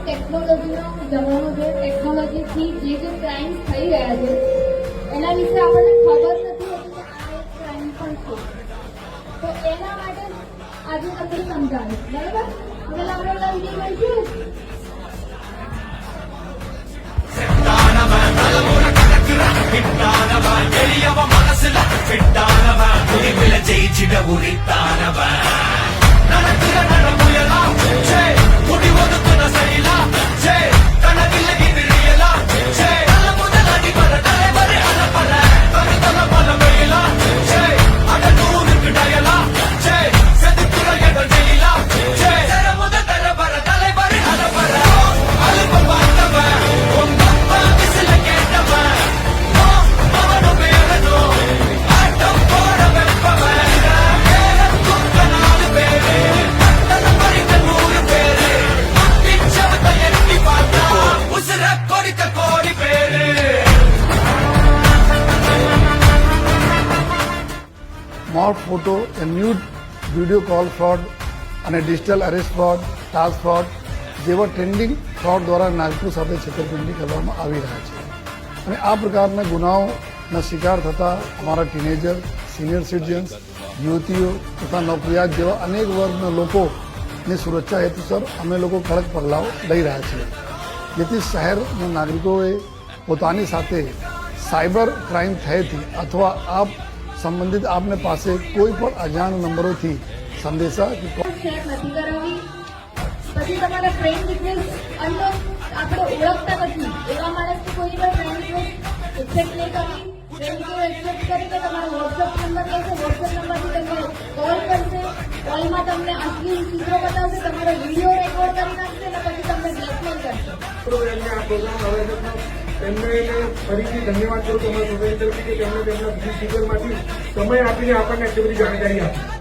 ટેકનોલોજીનો જમાનો છે ટેકનોલોજીથી જે જે ક્રાઇમ થઈ રહ્યા છે, એના વિશે આપણને ખબર નથી હોતી કે આ એક ક્રાઇમ પણ છે. તો એના માટે આજે તમને સમજાવું. બરાબર? હવે આપણે ઓલા વીડિયો મળીશું ಪಿಟ್ಟಾನವ ಎಳಿಯವ ಮನಸ್ಸಿಲ್ಲ ಪಿಟ್ಟಾನವ ಉರಿವಿಲ ಜಯಿಸಿದ મોર ફોટો એ ન્યૂડ વીડિયો કોલ ફ્રોડ અને digital arrest fraud task fraud જેવા ટ્રેન્ડિંગ ફ્રોડ દ્વારા નાગરિકો સાથે છેતરપિંડી કરવામાં આવી રહ્યા છે અને આ પ્રકારના ગુનાઓના શિકાર થતા અમારા ટીનેજર સિનિયર સિટીઝન્સ યુવતીઓ તથા નોકરિયાત જેવા અનેક વર્ગના લોકોની સુરક્ષા હેતુસર અમે લોકો કડક પગલાઓ લઈ રહ્યા છીએ જેથી શહેરના નાગરિકોએ પોતાની સાથે સાયબર ક્રાઇમ થયેથી અથવા આપ સંબંધિત આપને પાસે કોઈ પણ અજાણ નંબરોથી સંદેશા શેર નથી કરાવી પછી તમારા ફ્રેન્ડ રિક્વેસ્ટ આપણે ઓળખતા નથી. એવા માણસની કોઈ પણ ફ્રેન્ડ રિક્વેસ્ટ એક્સેપ્ટ નહીં કરવી ફ્રેન્ડ રિક્વેસ્ટ એક્સેપ્ટ કરી તો તમારો વોટ્સઅપ નંબર લેશે વોટ્સઅપ નંબરથી તમને કોલ કરશે. કોલમાં તમને અશ્લીલ ચિત્રો બતાવશે. તમારો વીડિયો રેકોર્ડ કરી નાખશે અને પછી તમને બ્લેકમેલ કરશે. તેમને ફરીથી ધન્યવાદ કરું તમારા સોસાયટી તરફથી કે તેમણે તેમના બીજી સ્પીકરમાંથી સમય આપીને આપણને આટલી બધી જાણકારી આપી.